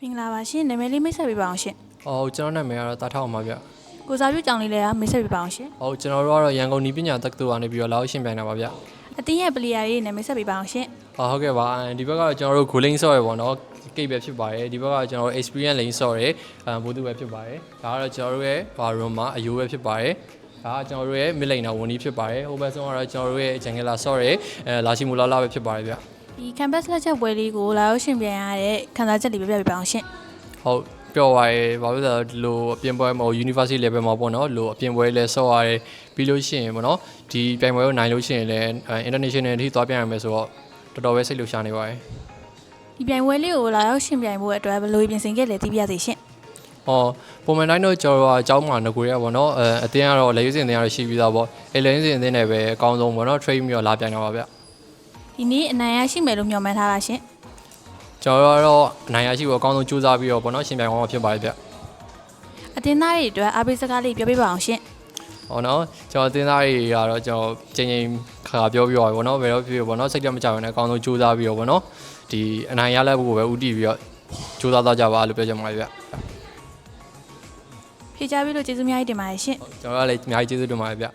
မင်္ဂလာပါရှင်နာမည်လေးမိတ်ဆက်ပေးပါအောင်ရှင်။ဟုတ်ကျွန်တော်နာမည်ကတော့တာထောက်အောင်ပါဗျ။ကိုစားပြုကြောင်လေးလည်းမိတ်ဆက်ပေးပါအောင်ရှင်ဟုတ်ကျွန်တော်တို့ကတော့ရန်ကုန်နီးပညာတက္ကသိုလ်ကနေပြီးတော့လာရောက်ရှင်ပြိုင်တာပါဗျ။အတင်းရဲ့ပလီယာလေးနဲ့မိတ်ဆက်ပေးပါအောင်ရှင်ဟုတ်ဟုတ်ကဲ့ပါ။ဒီဘက်ကတော့ကျွန်တော်တို့ goaling ဆော့ရပေါ့နော်။ကိတ်ပဲဖြစ်ပါတယ်။ဒီဘက်ကတော့ကျွန်တော်တို့ experience lane ဆော့ရအဲဘိုးသူပဲဖြစ်ပါတယ်။ဒါကတော့ကျွန်တော်တို့ရဲ့ bar room မှာအယိုးပဲဖြစ်ပါတယ်။ဒါကကျွန်တော်တို့ရဲ့ mid lane ဝန်ကြီးဖြစ်ပါတယ်။ဟိုဘက်ဆုံးကတော့ကျွန်တော်တို့ရဲ့ jungle ဆော့ရအဲလာရှိမူလာလာပဲဖြစ်ပါတယ်ဗျ။ ဒီ campus lecture ပွဲလေးကိုလာရောက်ရှင်ပြန်ရတဲ့ခန်းစားချက်လေးပြပြပြပါအောင်ရှင်ဟုတ်ပြောပါရယ်ဘာလို့လဲဆိုတော့ဒီလိုအပြင်ပွဲမှာ university level မှာပေါ့နော်လိုအပြင်ပွဲလဲဆော့ရတယ်ပြီးလို့ရှိရင်ပေါ့နော်ဒီပြိုင်ပွဲကိုနိုင်လို့ရှိရင်လည်း international အထိသွားပြရမယ်ဆိုတော့တော်တော်ပဲစိတ်လှုပ်ရှားနေပါရယ်ဒီပြိုင်ပွဲလေးကိုလာရောက်ရှင်ပြိုင်ဖို့အတွက်ဘယ်လိုပြင်ဆင်ခဲ့လဲသိပြရစေရှင်ဟောပုံမှန်တိုင်းတော့ကျွန်တော်ကအကြောင်းမှာငကိုရပါတော့အတင်းကတော့လေရွေးစင်အတင်းကတော့ရှိပြီးသားပေါ့အဲလေရွေးစင်အတင်းနဲ့ပဲအကောင်းဆုံးပေါ့နော် trade ပြီးတော့လာပြိုင်တော့ပါဗျ ဒီနေ့အနိုင်ရရှိမယ်လို့မျှော်မှန်းထားတာရှင်ကျွန်တော်တို့ကတော့အနိုင်ရရှိဖို့အကောင်းဆုံးကြိုးစားပြီးတော့ပေါ့နော်ရှင်ပြိုင်သွားမှာဖြစ်ပါတယ်ဗျ။အတင်းသားတွေအတွက်အားပေးစကားလေးပြောပြပါအောင်ရှင်ဟောနော်ကျွန်တော်တင်းသားတွေကတော့ကျွန်တော်ချိန်ချိန်ခါခါပြောပြပါဘောနော်ဘယ်တော့ဖြစ်ဖြစ်ဘောနော်စိတ်တက်မကြဘူးနဲ့အကောင်းဆုံးကြိုးစားပြီးတော့ဘောနော်ဒီအနိုင်ရလက်ဖို့ကိုပဲဥတည်ပြီးတော့ကြိုးစားသွားကြပါလို့ပြောချင်ပါတယ်ဗျဖြေချပေးလို့ကျေးဇူးများကြီးတင်ပါတယ်ရှင်ကျွန်တော်ကလည်းအများကြီးကျေးဇူးတင်ပါတယ်ဗျ